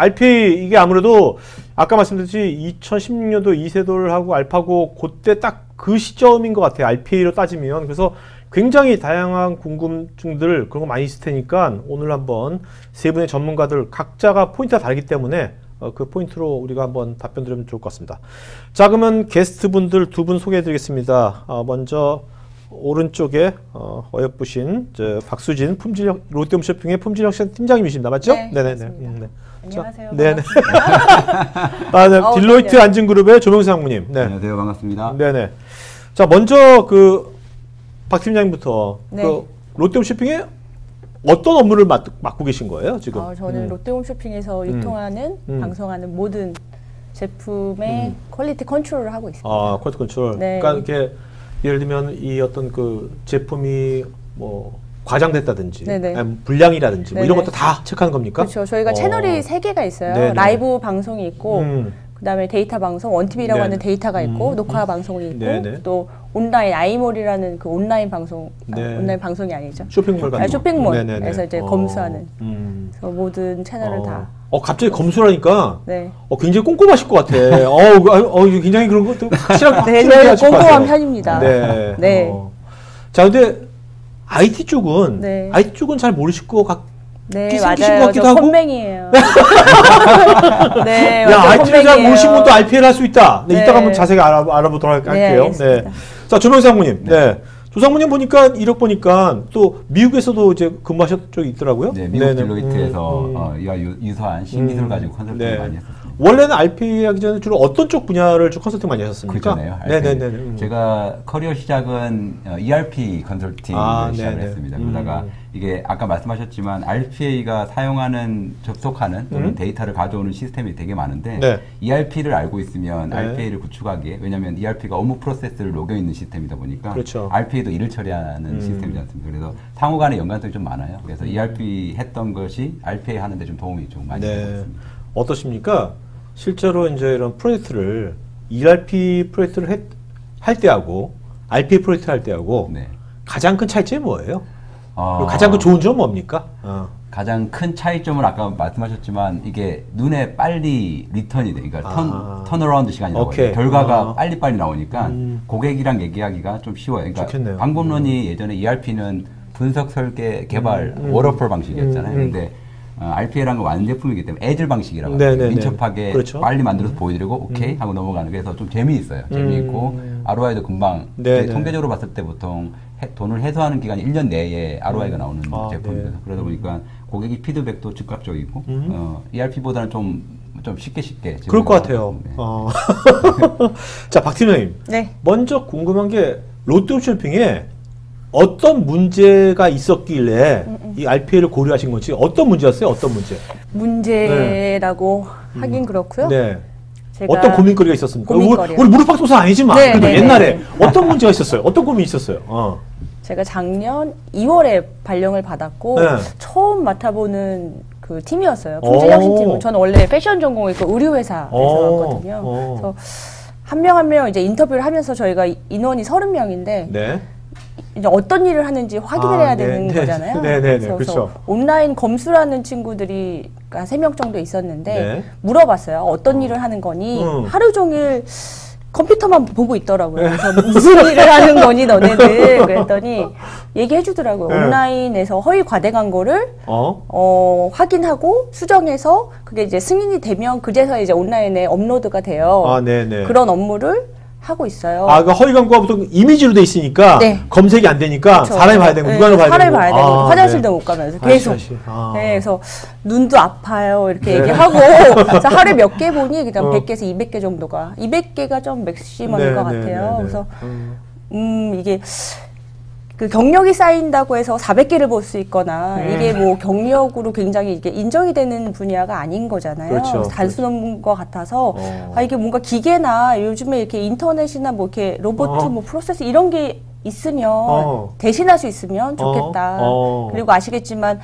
RPA 이게 아무래도 아까 말씀드렸듯이 2016년도 이세돌 하고 알파고 그때 딱 그 시점인 것 같아요. RPA로 따지면 그래서 굉장히 다양한 궁금증들 그런 거 많이 있을 테니까 오늘 한번 세 분의 전문가들 각자가 포인트가 다르기 때문에 어, 그 포인트로 우리가 한번 답변 드리면 좋을 것 같습니다. 자 그러면 게스트분들 두 분 소개해 드리겠습니다. 어, 먼저 오른쪽에 어, 어여쁘신 저 박수진 품질력 롯데홈 쇼핑의 품질혁신 팀장님이십니다. 맞죠? 네, 네네네. 음, 네. 안녕하세요. 네네. 반갑습니다. 아, 네. 어우, 딜로이트 좋네요. 안진그룹의 조명수 상무님. 네. 안녕하세요. 반갑습니다. 네네. 자 먼저 그 박 팀장님부터 네. 그 롯데홈 쇼핑에 어떤 업무를 맡, 맡고 계신 거예요 지금? 어, 저는 음. 롯데홈 쇼핑에서 유통하는 음. 방송하는 모든 제품의 퀄리티 컨트롤을 하고 있습니다. 아 퀄리티 컨트롤. 네. 그러니까 이렇게 예를 들면 이 어떤 그 제품이 뭐 과장됐다든지, 네네. 아니면 불량이라든지 뭐 이런. 것도 다 체크하는 겁니까? 그렇죠. 저희가 어. 채널이 세 개가 있어요. 네네. 라이브 방송이 있고, 음. 그다음에 데이터 방송, 원티비라고 네네. 하는 데이터가 있고, 음, 녹화 방송이 있고. 또 온라인 아이몰이라는 그 온라인 방송, 아, 네. 온라인 방송이 아니죠. 쇼핑몰 같은 아, 거. 쇼핑몰에서. 이제 어. 검수하는. 음. 모든 채널을 어. 다. 어 갑자기 검수라니까 네. 어, 굉장히 꼼꼼하실 것 같아. 어, 어, 어, 굉장히 그런 것도 확실하게 네, 것 꼼꼼한. 편입니다. 네. 네. 어. 자, 근데 IT 쪽은 네. IT 쪽은 잘 모르실 것 같. 네, 생기신 것 맞아요. 같기도 저 하고. 컴맹이에요. 네, 야, IT를 잘. 모르신 분도 RPL 할 수 있다. 네, 네. 이따가 한번 자세히 알아, 알아보도록 할- 네, 할게요. 알겠습니다. 자, 조명수 상무님. 네. 조상무님 보니까 이력 보니까 또 미국에서도 이제 근무하셨던 적이 있더라고요. 네, 미국 네네. 딜로이트에서 음, 음. 어, 이와 유- 유사한 신기술 음. 가지고 컨설팅 네. 을 많이 했었습니다. 원래는 RPA 하기 전에 주로 어떤 쪽 분야를 좀 컨설팅 많이 하셨습니까? 그렇잖아요. 네네네. 음. 제가 커리어 시작은 어, ERP 컨설팅을 아, 시작을 네네. 했습니다. 음. 그러다가 이게 아까 말씀하셨지만 RPA가 사용하는 접속하는 또는 음. 데이터를 가져오는 시스템이 되게 많은데 네. ERP를 알고 있으면 네. RPA를 구축하기에 왜냐하면 ERP가 업무 프로세스를 녹여 있는 시스템이다 보니까 그렇죠. RPA도 일을 처리하는 음. 시스템이지 않습니까? 그래서 상호간의 연관성이 좀 많아요. 그래서 ERP 했던 것이 RPA 하는데 좀 도움이 좀 많이 되고 네. 있습니다. 어떠십니까? 실제로 이제 이런 프로젝트를 ERP 프로젝트를 했- 할 때하고 RPA 프로젝트 할 때하고 네. 가장 큰 차이점이 뭐예요? 어, 가장 큰 좋은 점은 뭡니까? 어. 가장 큰 차이점은 아까 말씀하셨지만 이게 눈에 빨리 리턴이 돼. 그러니까 턴, 아. 턴어라운드 시간이라고 오케이. 해요. 결과가 아. 빨리빨리 나오니까 음. 고객이랑 얘기하기가 좀 쉬워요. 그러니까 좋겠네요. 방법론이 예전에 ERP는 분석, 설계, 개발, 음. 워터폴 방식이었잖아요. 음, 음. 근데 어, RPA라는 건 완제품이기 때문에 애질 방식이라고 네. 네, 네. 민첩하게 그렇죠. 빨리 만들어서 보여드리고 오케이 하고 넘어가는 그래서 좀 재미있어요. 재미있고 음. ROI도 금방 네, 네. 통계적으로 봤을 때 보통 해- 돈을 회수하는 기간이 1년 내에 ROI가 나오는 아, 제품입니다. 네. 그러다 보니까 고객이 피드백도 즉각적이고 음. 어, ERP보다는 좀, 좀 쉽게 쉽게 그럴 것 같아요. 네. 어. 자, 박 팀장님. 네. 먼저 궁금한 게 롯데 홈쇼핑에 어떤 문제가 있었길래 음, 이 RPA를 고려하신 건지 어떤 문제였어요? 어떤 문제? 문제라고 하긴 그렇고요. 네. 어떤 고민거리가 있었습니까? 고민거리요? 우리, 우리 무릎팍도사 아니지만 네, 그래도 네, 옛날에 네. 어떤 문제가 있었어요? 어떤 고민이 있었어요? 어. 제가 작년 2월에 발령을 받았고 네. 처음 맡아보는 그 팀이었어요. 오. 품질혁신팀은 저는 원래 패션 전공이고 의류회사에서 오. 왔거든요. 오. 그래서 한명 한 명 이제 인터뷰를 하면서 저희가 인원이 30명인데 네. 이제 어떤 일을 하는지 확인을 아, 해야 네, 되는 네. 거잖아요. 네, 네, 네. 그래서 그렇죠. 온라인 검수라는 친구들이 한 3명 정도 있었는데 네. 물어봤어요. 어떤 일을 하는 거니? 음. 하루 종일 컴퓨터만 보고 있더라고요. 네. 그래서 무슨 일을 하는 거니 너네들? 그랬더니 얘기해 주더라고요. 네. 온라인에서 허위 과대 광고를 어. 어, 확인하고 수정해서 그게 이제 승인이 되면 그제서 이제 온라인에 업로드가 돼요. 아, 네, 네. 그런 업무를 하고 있어요. 아, 그 허위 광고가 보통 이미지로 돼 있으니까 네. 검색이 안 되니까 그렇죠. 사람이 봐야 되고 네, 육안으로 봐야 사람이 되고. 봐야 되고 아, 화장실도 네. 못 가면서 계속 아이씨. 아. 네, 그래서 눈도 아파요 이렇게 네. 얘기하고 그래서 하루에 몇 개 보니 그냥 어. 100개에서 200개 정도가 200개가 좀 맥시멈인 네, 것 네, 같아요. 그래서 음. 음 이게 그 경력이 쌓인다고 해서 400개를 볼 수 있거나 음. 이게 뭐 경력으로 굉장히 이게 인정이 되는 분야가 아닌 거잖아요. 그렇죠. 단순한 것 같아서 어. 아 이게 뭔가 기계나 요즘에 이렇게 인터넷이나 뭐 이렇게 로봇 어. 뭐 프로세스 이런 게 있으면 어. 대신할 수 있으면 좋겠다. 어. 어. 그리고 아시겠지만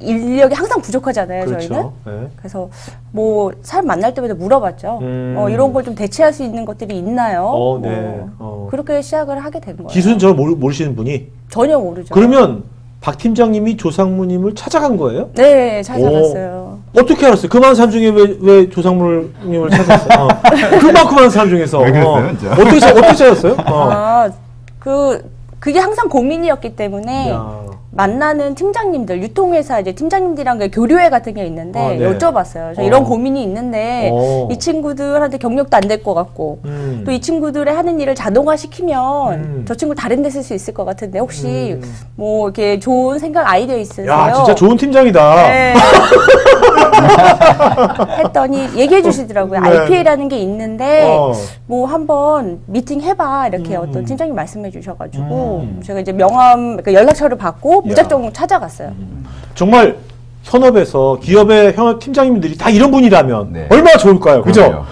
인력이 항상 부족하잖아요, 저희는. 그렇죠. 네. 그래서 뭐 사람 만날 때마다 물어봤죠. 음. 어, 이런 걸 좀 대체할 수 있는 것들이 있나요? 어, 네. 어, 어. 그렇게 시작을 하게 된 거예요. 기술은 저 모르, 모르 시는 분이 전혀 모르죠. 그러면 박 팀장님이 조상무님을 찾아간 거예요? 네, 찾아갔어요. 어떻게 알았어요? 그 많은 사람 중에 왜, 왜 조상물님을 찾았어요? 어. 그만큼 많은 사람 중에서. 왜 그랬어요, 어. 진짜? 어 떻게, 찾- 어떻게 찾았어요? 어. 아, 그, 그게 항상 고민이었기 때문에 야. 만나는 팀장님들, 유통회사 이제 팀장님들이랑 그 교류회 같은 게 있는데 아, 네. 여쭤봤어요. 저 어. 이런 고민이 있는데 어. 이 친구들한테 경력도 안 될 것 같고 음. 또이 친구들의 하는 일을 자동화 시키면 음. 저 친구 다른 데 쓸 수 있을 것 같은데 혹시 음. 뭐 이렇게 좋은 생각 아이디어 있으세요? 야, 진짜 좋은 팀장이다. 네. 했더니 얘기해 주시더라고요. 네. RPA라는 게 있는데 어. 뭐 한번 미팅 해봐 이렇게 음. 어떤 팀장님 말씀해 주셔가지고 음. 제가 이제 명함 그러니까 연락처를 받고 무작정 찾아갔어요. 정말 현업에서 기업의 현업 팀장님들이 다 이런 분이라면 네. 얼마나 좋을까요? 그죠? 그럼요.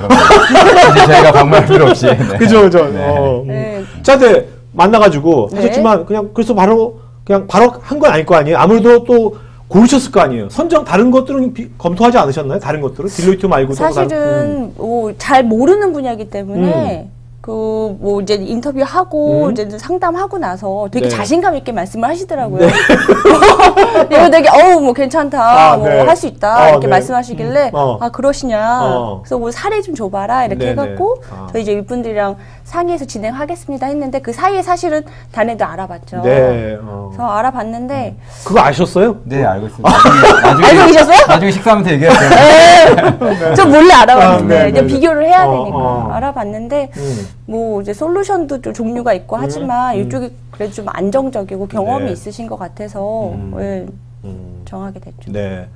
이제 저희가 방문할 필요 없이. 네. 그죠, 그죠. 네. 어, 음. 네. 자, 네, 만나가지고 네. 하셨지만 그냥 그래서 바로 그냥 바로 한 건 아닐 거 아니에요. 아무래도 또 고르셨을 거 아니에요. 선정 다른 것들은 비- 검토하지 않으셨나요? 다른 것들은 딜로이트 말고도 다른- 음. 사실은 뭐잘 모르는 분야이기 때문에 그 뭐 이제 인터뷰하고 음. 이제 상담하고 나서 되게 네. 자신감 있게 말씀을 하시더라고요. 이거 되게 어우 뭐 괜찮다, 아, 뭐 네. 할수 있다 어, 이렇게 네. 말씀하시길래 음, 어. 아 그러시냐. 어. 그래서 뭐 사례 좀 줘봐라 이렇게 네네. 해갖고 아. 저희 이제 윗분들이랑 상의해서 진행하겠습니다 했는데 그 사이에 사실은 애도 알아봤죠. 네. 어. 그래서 알아봤는데 그거 아셨어요? 네, 알고 있습니다. 나중에, 나중에, 알고 계셨어요? 나중에 식사하면서 얘기했어요. 좀 몰래 알아봤는데 아, 네, 이제 네, 네. 비교를 해야 어, 되니까 어. 알아봤는데 음. 뭐 이제 솔루션도 좀 종류가 있고 하지만 이쪽이 그래도 좀 안정적이고 경험이 네. 있으신 것 같아서 음. 예, 음. 정하게 됐죠. 네.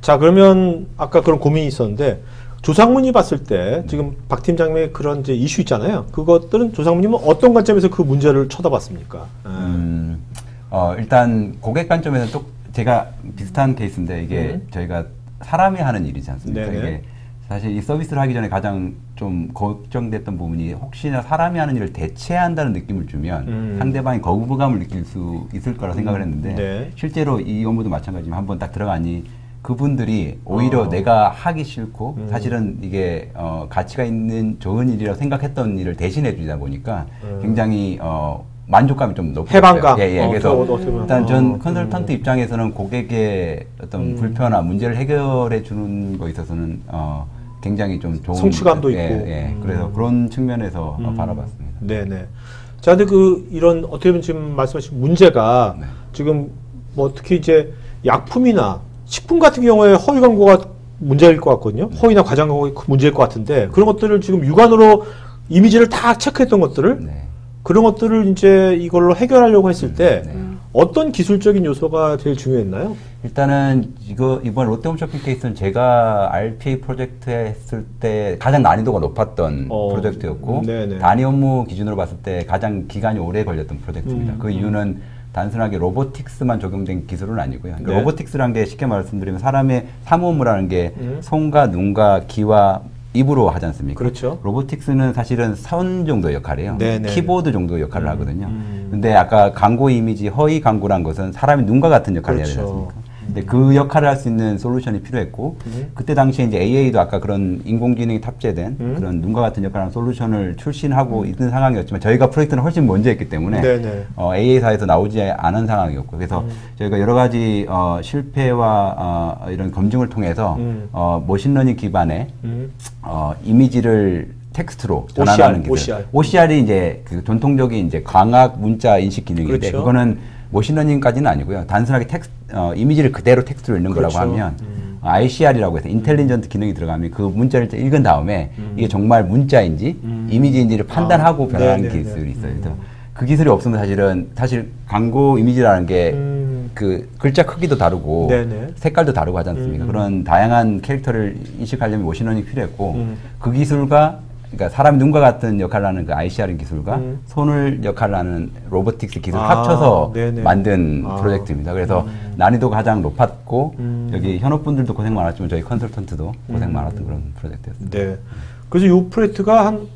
자, 그러면 아까 그런 고민이 있었는데 조상문이 봤을 때 지금 박 팀장님의 그런 이제 이슈 있잖아요. 그것들은 조상문님은 어떤 관점에서 그 문제를 쳐다봤습니까? 예. 음, 어, 일단 고객 관점에서는 또 제가 비슷한 케이스인데 이게 음. 저희가 사람이 하는 일이지 않습니까? 네네. 이게 사실 이 서비스를 하기 전에 가장 좀 걱정됐던 부분이 혹시나 사람이 하는 일을 대체한다는 느낌을 주면 음. 상대방이 거부감을 느낄 수 있을 거라 생각을 했는데 네. 실제로 이 업무도 마찬가지지만 한번 딱 들어가니 그분들이 오히려 어. 내가 하기 싫고 음. 사실은 이게 어, 가치가 있는 좋은 일이라고 생각했던 일을 대신해 주다 보니까 음. 굉장히 어, 만족감이 좀 높아요. 해방감. 예, 예. 어, 그래서. 일단 전 어, 컨설턴트 입장에서는 고객의 어떤 음. 불편함, 문제를 해결해 주는 거에 있어서는 어, 굉장히 좀 좋은 성취감도 예, 있고. 예. 음. 그래서 그런 측면에서 어, 음. 바라봤습니다. 네네. 자, 근데 그 이런 어떻게 보면 지금 말씀하신 문제가 네. 지금 뭐 특히 이제 약품이나 식품 같은 경우에 허위 광고가 문제일 것 같거든요. 네. 허위나 과장 광고가 문제일 것 같은데 그런 것들을 지금 육안으로 이미지를 다 체크했던 것들을 네. 그런 것들을 이제 이걸로 해결하려고 했을 때 네. 어떤 기술적인 요소가 제일 중요했나요? 일단은 이거 이번 롯데홈쇼핑 케이스는 제가 RPA 프로젝트 했을 때 가장 난이도가 높았던 어, 프로젝트였고 네네. 단위 업무 기준으로 봤을 때 가장 기간이 오래 걸렸던 프로젝트입니다. 음, 그 이유는 단순하게 로보틱스만 적용된 기술은 아니고요. 그러니까 네. 로보틱스란 게 쉽게 말씀드리면 사람의 사무 업무라는 게 음. 손과 눈과 귀와 입으로 하지 않습니까? 그렇죠. 로보틱스는 사실은 선 정도의 역할이에요. 네네. 키보드 정도의 역할을 하거든요. 음. 근데 아까 광고 이미지 허위 광고란 것은 사람이 눈과 같은 역할을 해야 되지 그렇죠. 않습니까? 근데 그 역할을 할 수 있는 솔루션이 필요했고 음. 그때 당시에 이제 AA도 아까 그런 인공지능이 탑재된 음. 그런 눈과 같은 역할을 하는 솔루션을 출신하고 있는 상황이었지만 저희가 프로젝트는 훨씬 먼저 했기 때문에 네네. 어, AA사에서 나오지 않은 상황이었고 그래서 음. 저희가 여러 가지 어, 실패와 어, 이런 검증을 통해서 음. 어, 머신러닝 기반의 음. 어, 이미지를 텍스트로 OCR, 전환하는 기술. OCR. OCR이 이제 그 전통적인 이제 광학 문자 인식 기능인데 그렇죠. 그거는 머신러닝까지는 아니고요. 단순하게 텍스 어, 이미지를 그대로 텍스트로 읽는 그렇죠. 거라고 하면 음. 어, ICR이라고 해서 인텔리전트 기능이 들어가면 그 문자를 읽은 다음에 음. 이게 정말 문자인지 음. 이미지인지를 판단하고 아, 변환하는 네네네. 기술이 있어요. 그래서 음. 그 기술이 없으면 사실은 사실 광고 이미지라는 게 음. 그 글자 크기도 다르고 네네. 색깔도 다르고 하지 않습니까? 음. 그런 다양한 캐릭터를 인식하려면 머신러닝이 필요했고 음. 그 기술과 그러니까 사람 눈과 같은 역할을 하는 그 ICR 기술과 음. 손을 역할을 하는 로보틱스 기술 을 아, 합쳐서 네네. 만든 아. 프로젝트입니다. 그래서 음. 난이도가 가장 높았고 음. 여기 현업분들도 고생 많았지만 저희 컨설턴트도 고생 음. 많았던 그런 프로젝트였습니다. 네. 그래서 이 프로젝트가 한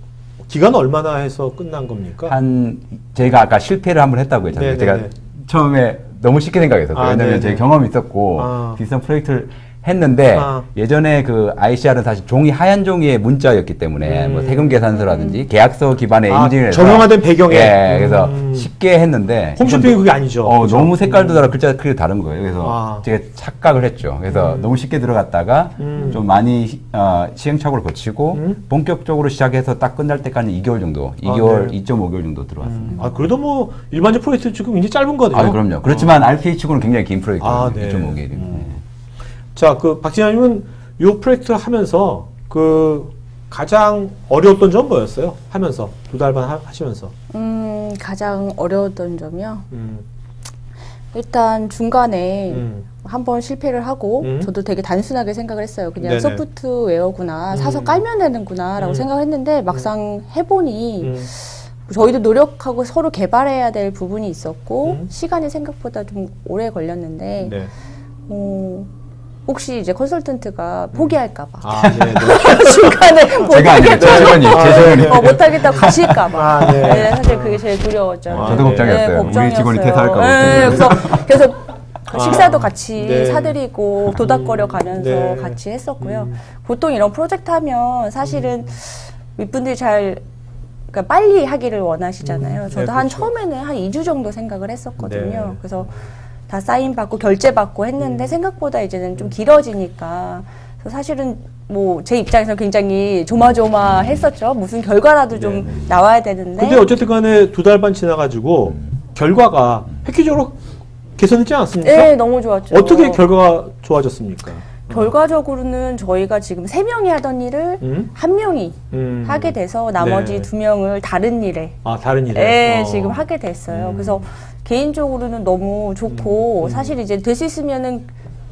기간 얼마나 해서 끝난 겁니까? 한 저희가 아까 실패를 한번 했다고 했잖아요. 네네네. 제가 처음에 너무 쉽게 생각했었어요. 아, 왜냐면 네네. 제 경험이 있었고 아. 비슷한 프로젝트를 했는데 아. 예전에 그 ICR은 사실 종이 하얀 종이의 문자였기 때문에 음. 뭐 세금 계산서라든지 계약서 기반의 아, 인증을 해서 정형화된 배경에. 예, 그래서 음. 쉽게 했는데 홈쇼핑이 그게 아니죠. 어, 그죠? 너무 색깔도 다르고 글자 크기도 다른 거예요. 그래서 아. 제가 착각을 했죠. 그래서 너무 쉽게 들어갔다가 음. 좀 많이 시- 어, 시행착오를 거치고 음. 본격적으로 시작해서 딱 끝날 때까지 2개월 정도, 아, 2개월, 네. 2.5개월 정도 들어갔습니다. 아, 그래도 뭐 일반적 프로젝트 지금 굉장히 짧은 거네요. 아, 그럼요. 그렇지만 RPA 치고는 굉장히 긴 프로젝트예요. 아, 네. 2.5개월이면. 음. 자, 그 박진아님은 이 프로젝트 하면서 그 가장 어려웠던 점 뭐였어요? 하면서 두 달 반 하시면서. 음, 가장 어려웠던 점이요. 음. 일단 중간에 음. 한번 실패를 하고 음. 저도 되게 단순하게 생각을 했어요. 그냥 네네. 소프트웨어구나 사서 음. 깔면 되는구나라고 음. 생각했는데 막상 해보니 음. 저희도 노력하고 서로 개발해야 될 부분이 있었고 음. 시간이 생각보다 좀 오래 걸렸는데 네. 어, 혹시 이제 컨설턴트가 포기할까봐 아, 네, 네. 중간에 제 직원이. 어, 못하겠다고 가실까봐. 아, 네. 네, 사실 그게 제일 두려웠죠. 아, 저도 네. 걱정이었어요. 우리 직원이. 퇴사할까 봐. 네, 그래서 그래서 그 아, 식사도 같이 네. 사드리고 도닥거려 가면서 네. 같이 했었고요. 음. 보통 이런 프로젝트 하면 사실은 윗분들이 잘 그러니까 빨리 하기를 원하시잖아요. 음, 저도 네, 한 그렇죠. 처음에는 한 2주 정도 생각을 했었거든요. 네. 그래서 다 사인 받고 결제 받고 음. 했는데 생각보다 이제는 좀 길어지니까 그래서 사실은 뭐 제 입장에서 굉장히 조마조마했었죠. 무슨 결과라도 좀 네, 네. 나와야 되는데. 근데 어쨌든 간에 두 달 반 지나가지고 결과가 획기적으로 개선되지 않았습니까? 네, 너무 좋았죠. 어떻게 결과가 좋아졌습니까? 결과적으로는 저희가 지금 세 명이 하던 일을 음? 한 명이 음. 하게 돼서 나머지 네. 두 명을 다른 일에 아, 다른 일에. 네, 어. 지금 하게 됐어요. 음. 그래서 개인적으로는 너무 좋고 음. 사실 이제 될 수 있으면은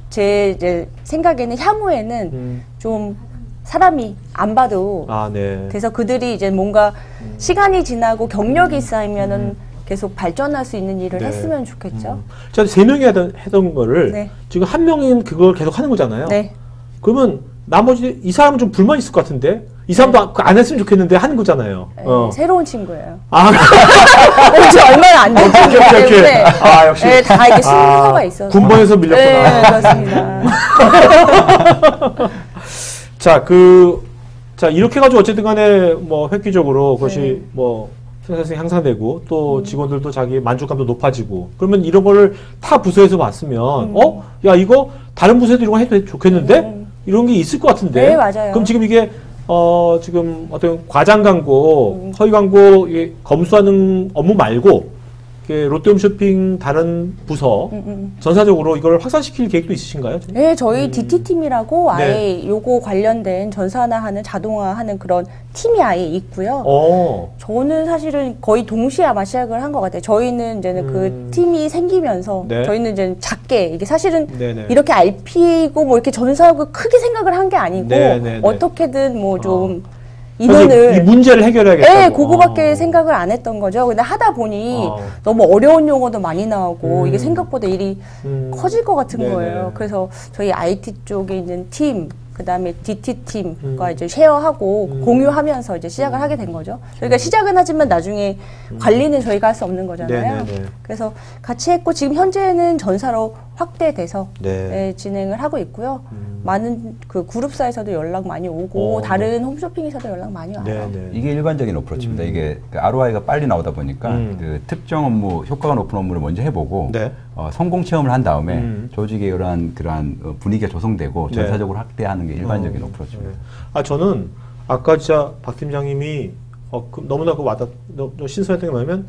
제 이제 생각에는 향후에는 음. 좀 사람이 안 봐도 아, 네. 돼서 그들이 이제 뭔가 시간이 지나고 경력이 쌓이면은 계속 발전할 수 있는 일을 음. 네. 했으면 좋겠죠. 음. 자, 세 명이 하던, 하던 거를 네. 지금 한 명인 그걸 계속 하는 거잖아요. 네. 그러면 나머지 이 사람은 좀 불만 있을 것 같은데 이 사람도 그안 했으면 좋겠는데 하는 거잖아요. 네, 어. 새로운 친구예요. 아, 온 지 얼마나 안된 친구이기 오케이, 오케이. 때문에 아, 역시. 네, 다 이게 순서가 아, 있어서 군번에서 밀렸구나. 네, 그렇습니다. 자, 그, 자, 이렇게 해가지고 어쨌든 간에 뭐 획기적으로 그것이 네. 뭐 생산성이 향상되고 음. 또 직원들도 자기 만족감도 높아지고 그러면 이런 거를 타 부서에서 봤으면 음. 어? 야, 이거 다른 부서에도 이런 거 해도 좋겠는데? 음. 이런 게 있을 것 같은데? 네, 맞아요. 그럼 지금 이게 어, 지금 어떤 과장 광고, 음. 허위 광고 검수하는 업무 말고 롯데홈쇼핑 다른 부서 음, 음. 전사적으로 이걸 확산시킬 계획도 있으신가요? 지금? 네, 저희 DT팀이라고 네. 아예 요거 관련된 전산화하는 자동화하는 그런 팀이 아예 있고요. 어. 저는 사실은 거의 동시에 아마 시작을 한 것 같아요. 저희는 이제는 음. 그 팀이 생기면서 네. 저희는 이제 작게 이게 사실은 네네. 이렇게 RP고 뭐 이렇게 전사하고 크게 생각을 한 게 아니고 네, 네, 네. 어떻게든 뭐좀 사실 인원을 이 문제를 해결해야겠다. 네, 그거밖에 생각을 안 했던 거죠. 근데 하다 보니 어. 너무 어려운 용어도 많이 나오고 음. 이게 생각보다 일이 음. 커질 것 같은 네네. 거예요. 그래서 저희 IT 쪽에 있는 팀, 그 다음에 DT 팀과 음. 이제 쉐어하고 음. 공유하면서 이제 시작을 하게 된 거죠. 그러니까 시작은 하지만 나중에 관리는 저희가 할 수 없는 거잖아요. 음. 네네네. 그래서 같이 했고 지금 현재는 전사로 확대돼서 네. 네, 진행을 하고 있고요. 음. 많은 그 그룹사에서도 연락 많이 오고 어, 다른 홈쇼핑에서도 연락 많이 와요. 네네. 이게 일반적인 어프로치입니다. 음. 이게 그 ROI가 빨리 나오다 보니까 음. 그 특정 업무, 효과가 높은 업무를 먼저 해보고 네. 어, 성공 체험을 한 다음에 음. 조직의 이러한 그러한 어, 분위기가 조성되고 네. 전사적으로 확대하는 게 일반적인 어, 어프로치입니다. 네. 아 저는 아까 진짜 박 팀장님이 어, 그, 너무나 그 와닿 너, 너 신선했던 게 뭐냐면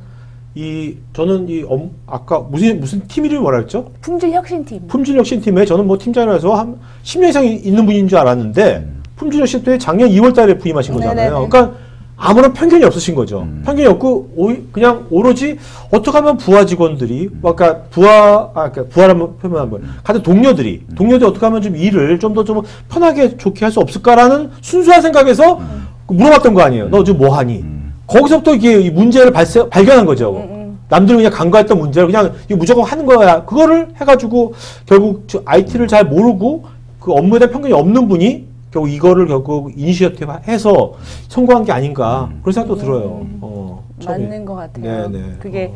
이 저는 이 업, 아까 무슨 무슨 팀 이름이 뭐라 그랬죠? 품질 혁신팀. 품질혁신팀에 저는 뭐 팀장이라서 한 10년 이상 있는 분인 줄 알았는데 음. 품질혁신팀에 작년 2월 달에 부임하신 거잖아요. 네네네. 그러니까 아무런 편견이 없으신 거죠. 음. 편견이 없고 오히- 그냥 오로지 어떻게 하면 부하 직원들이 음. 뭐 아까 부하 아 그러니까 부하라면 표현하면 같은 동료들이 음. 동료들이 어떻게 하면 좀 일을 좀더좀 편하게 좋게 할 수 없을까라는 순수한 생각에서 물어봤던 거 아니에요. 너 지금 뭐 하니? 음. 거기서부터 이게 이 문제를 발생 발견한 거죠. 음, 음. 남들이 그냥 간과했던 문제를 그냥 이거 무조건 하는 거야. 그거를 해가지고 결국 저 IT를 잘 모르고 그 업무에 대한 편견이 없는 분이 결국 이거를 결국 이니시어티브 해서 성공한 게 아닌가 그런 생각도 들어요. 어, 처음에. 맞는 것 같아요. 네네. 그게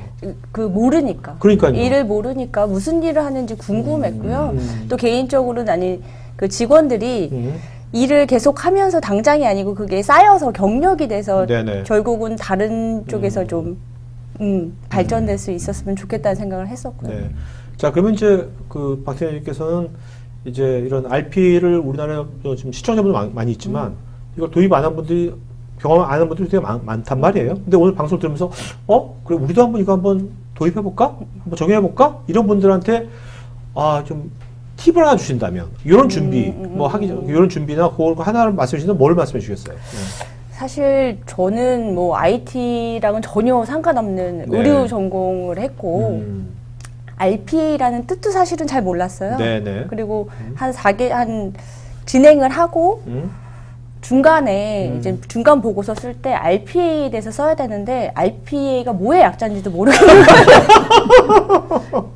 그 모르니까. 그러니까요. 일을 모르니까 무슨 일을 하는지 궁금했고요. 음. 또 개인적으로는 아니 그 직원들이 음. 일을 계속 하면서 당장이 아니고 그게 쌓여서 경력이 돼서 네네. 결국은 다른 쪽에서 음. 좀 음, 발전될 수 있었으면 좋겠다는 생각을 했었고요. 네. 자, 그러면 이제 그 박태현님께서는 이제 이런 RP를 우리나라에 지금 시청자분들 많- 많이 있지만 이걸 도입 안 한 분들이 경험 안 한 분들이 되게 많, 단 말이에요. 근데 오늘 방송 들으면서 어? 그래 우리도 한번 이거 한번 도입해 볼까? 한번 적용해 볼까? 이런 분들한테 아, 좀 팁을 하나 주신다면 이런 준비 음, 음, 뭐 하기 전 이런 준비나 그걸 하나를 말씀해 주시면 뭘 말씀해 주시겠어요? 네. 사실 저는 뭐 IT랑은 전혀 상관없는 네. 의료 전공을 했고 음. RPA라는 뜻도 사실은 잘 몰랐어요. 네네. 그리고 한 4개 한 진행을 하고 음. 중간에 음. 이제 중간 보고서 쓸 때 RPA에 대해서 써야 되는데 RPA가 뭐의 약자인지도 거예요.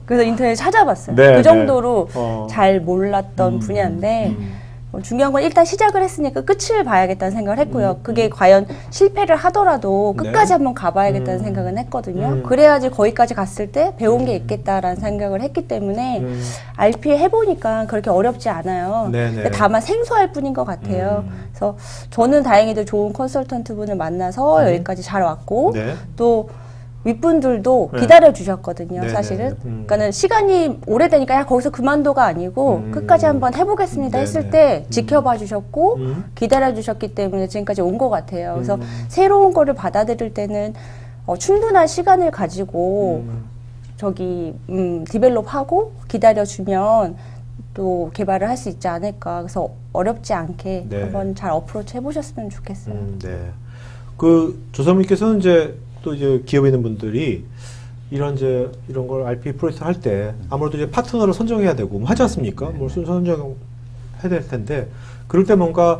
그래서 인터넷 찾아봤어요. 네, 그 네. 정도로 어. 잘 몰랐던 음. 분야인데 음. 어, 중요한 건 일단 시작을 했으니까 끝을 봐야겠다는 생각을 했고요. 음. 그게 과연 실패를 하더라도 네. 끝까지 한번 가봐야겠다는 음. 생각은 했거든요. 음. 그래야지 거기까지 갔을 때 배운 게 있겠다라는 생각을 했기 때문에 음. RPA 해보니까 그렇게 어렵지 않아요. 네네. 근데 다만 생소할 뿐인 것 같아요. 음. 그래서 저는 다행히도 좋은 컨설턴트 분을 만나서 음. 여기까지 잘 왔고 네. 또 윗분들도 네. 기다려 주셨거든요, 네네. 사실은. 음. 그러니까는 시간이 오래되니까 야 거기서 그만둬가 아니고 음. 끝까지 한번 해보겠습니다 네네. 했을 때 음. 지켜봐 주셨고 음. 기다려 주셨기 때문에 지금까지 온 것 같아요. 그래서 음. 새로운 거를 받아들일 때는 어, 충분한 시간을 가지고 음. 저기 음, 디벨롭하고 기다려 주면 또 개발을 할 수 있지 않을까. 그래서 어렵지 않게 네. 한번 잘 어프로치 해보셨으면 좋겠어요. 음, 네. 그 조사님께서는 이제 또 이제 기업에 있는 분들이 이런 이제 이런 걸 RP 프로젝트 할 때 아무래도 이제 파트너를 선정해야 되고 뭐 하지 않습니까? 뭐 선- 선정해야 될 텐데 그럴 때 뭔가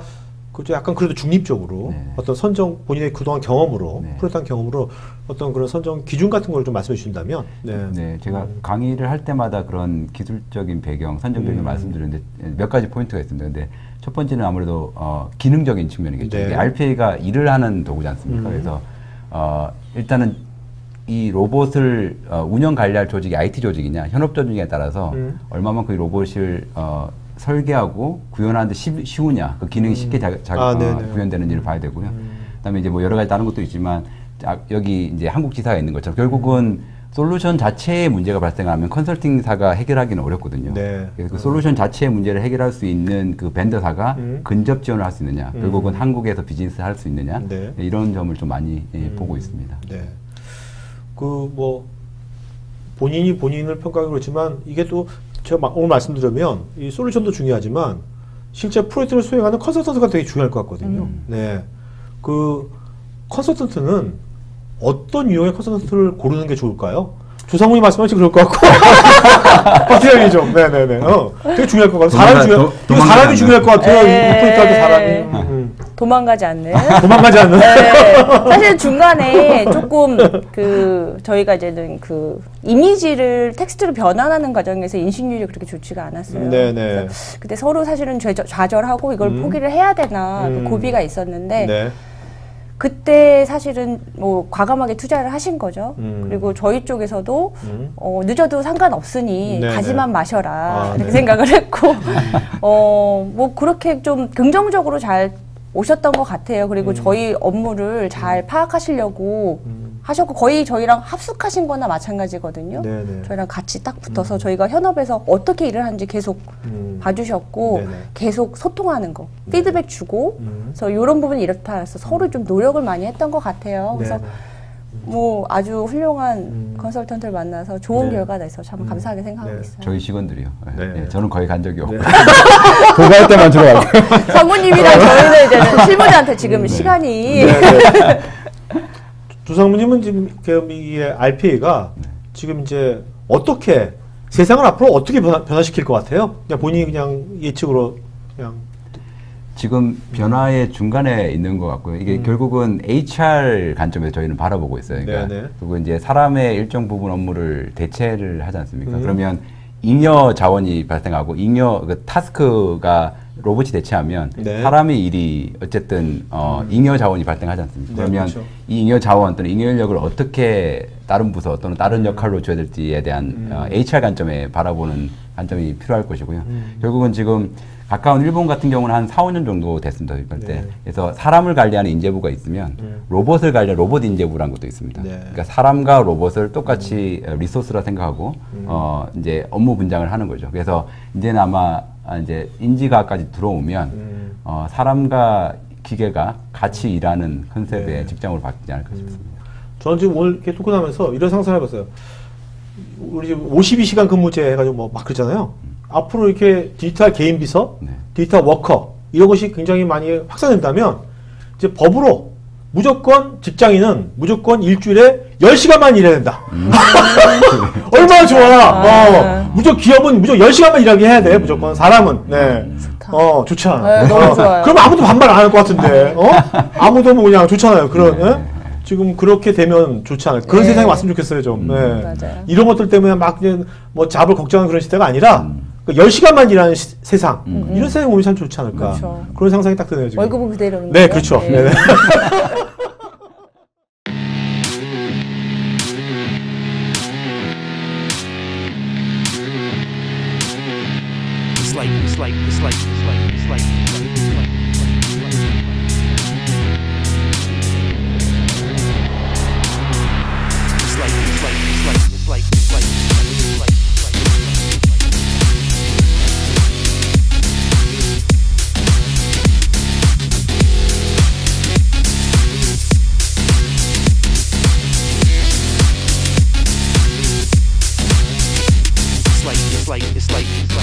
그저 약간 그래도 중립적으로 네. 어떤 선정 본인의 그동안 경험으로 네. 프로젝트한 경험으로 어떤 그런 선정 기준 같은 걸 좀 말씀해 주신다면 네. 네, 제가 음. 강의를 할 때마다 그런 기술적인 배경, 선정 배경 음. 말씀드리는데 몇 가지 포인트가 있습니다. 근데 첫 번째는 아무래도 어, 기능적인 측면이겠죠. 네. RPA가 일을 하는 도구지 않습니까? 음. 그래서 어, 일단은 이 로봇을 어, 운영 관리할 조직이 IT 조직이냐, 현업 조직에 따라서 음. 얼마만큼 이 로봇을 어, 설계하고 구현하는데 쉽- 쉬우냐, 그 기능이 쉽게 자, 자, 아, 어. 구현되는지를 봐야 되고요. 음. 그다음에 이제 뭐 여러 가지 다른 것도 있지만 아, 여기 이제 한국 지사가 있는 것처럼 결국은 솔루션 자체에 문제가 발생하면 컨설팅사가 해결하기는 어렵거든요. 네. 그래서 그 솔루션 자체의 문제를 해결할 수 있는 그 벤더사가 음. 근접 지원을 할 수 있느냐, 음. 결국은 한국에서 비즈니스 할 수 있느냐 네. 이런 점을 좀 많이 예, 음. 보고 있습니다. 네. 그 뭐 본인이 본인을 평가하기 그렇지만 이게 또 제가 마- 오늘 말씀드리면 이 솔루션도 중요하지만 실제 프로젝트를 수행하는 컨설턴트가 되게 중요할 것 같거든요. 음. 네. 그 컨설턴트는 어떤 유형의 컨설턴트를 고르는 게 좋을까요? 조상훈이 말씀하신 그럴 것 같고 박태현이 좀 네네네 어 되게 중요할 것 같아요 사람이 도망가- 중요 이거 사람이. 중요할 것 같아요 할때 사람이 음. 도망가지 않는. 도망가지 않는 네. 사실 중간에 조금 그 저희가 이제는 그 이미지를 텍스트로 변환하는 과정에서 인식률이 그렇게 좋지가 않았어요. 네네. 그래서 그때 서로 사실은 좌절, 좌절 하고 이걸 음. 포기를 해야 되나 그 음. 고비가 있었는데 네. 그때 사실은 뭐 과감하게 투자를 하신 거죠. 음. 그리고 저희 쪽에서도 음. 어, 늦어도 상관없으니 네네. 가지만 마셔라 아, 이렇게 네. 생각을 했고 어, 뭐 그렇게 좀 긍정적으로 잘 오셨던 것 같아요. 그리고 음. 저희 업무를 잘 파악하시려고 음. 하셨고 거의 저희랑 합숙하신 거나 마찬가지거든요. 네네. 저희랑 같이 딱 붙어서 저희가 현업에서 어떻게 일을 하는지 계속 음. 봐주셨고 네네. 계속 소통하는 거, 피드백 주고 음. 그래서 이런 부분이 이렇다 해서 서로 좀 노력을 많이 했던 것 같아요. 그래서 네네. 뭐 아주 훌륭한 음. 컨설턴트를 만나서 좋은 네. 결과가 있어 참 감사하게 생각하고 네. 있어요. 저희 직원들이요. 예, 네. 예, 저는 거의 간 적이 없고 네. 보고할 때만 가고. 사모님이랑 저희는 이제는 실무자한테 지금 시간이 네, 네. 조상무님은 지금 그이 RPA가 네. 지금 이제 어떻게 세상을 앞으로 어떻게 변화, 변화 시킬 것 같아요? 그냥 본인이 그냥 예측으로 그냥 지금 변화의 중간에 있는 것 같고요. 이게 음. 결국은 HR 관점에서 저희는 바라보고 있어요. 그러니까 네네. 그리고 이제 사람의 일정 부분 업무를 대체를 하지 않습니까? 음. 그러면 잉여 자원이 발생하고 잉여 그 타스크가 로봇이 대체하면 네. 사람의 일이 어쨌든 어, 잉여 자원이 발생하지 않습니까? 네, 그러면 그렇죠. 이 잉여 자원 또는 잉여 인력을 어떻게 다른 부서 또는 다른 역할로 줘야 될지에 대한 어, HR 관점에 바라보는 관점이 필요할 것이고요. 결국은 지금 가까운 일본 같은 경우는 한 4, 5년 정도 됐습니다. 도입할 때. 네. 그래서 사람을 관리하는 인재부가 있으면 로봇을 관리하는 로봇 인재부라는 것도 있습니다. 네. 그러니까 사람과 로봇을 똑같이 어, 리소스라 생각하고 음. 어 이제 업무 분장을 하는 거죠. 그래서 이제는 아마 아, 이제 인지가까지 들어오면 음. 어 사람과 기계가 같이 일하는 컨셉의 네. 음. 직장으로 바뀌지 않을까 싶습니다. 저는 지금 오늘 이렇게 토크하면서 이런 상상을 해봤어요. 우리 지금 52시간 근무제 해가지고 뭐 막 그러잖아요. 앞으로 이렇게 디지털 개인 비서, 네. 디지털 워커 이런 것이 굉장히 많이 확산된다면 이제 법으로 무조건 직장인은 무조건 일주일에 10시간만 일해야 된다. 얼마나 좋아. 아. 어, 무조건 기업은 무조건 10시간만 일하게 해야 돼. 무조건 사람은. 네. 좋다. 어, 좋잖아. 네, 너무 어, 좋아요. 그럼 아무도 반발 안 할 것 같은데. 어? 아무도 뭐 그냥 좋잖아요. 그런 예? 지금 그렇게 되면 좋지 않을까. 그런 네. 세상이 왔으면 좋겠어요, 좀. 네. 맞아요. 이런 것들 때문에 막 그냥 뭐 잡을 걱정하는 그런 시대가 아니라 그 10시간만 일하는 시- 세상. 이런 세상이 오면 참 좋지 않을까. 그렇죠. 그런 상상이 딱 드네요, 지금. 월급은 그대로. 네, 그렇죠. 네. like, it's like, it's like,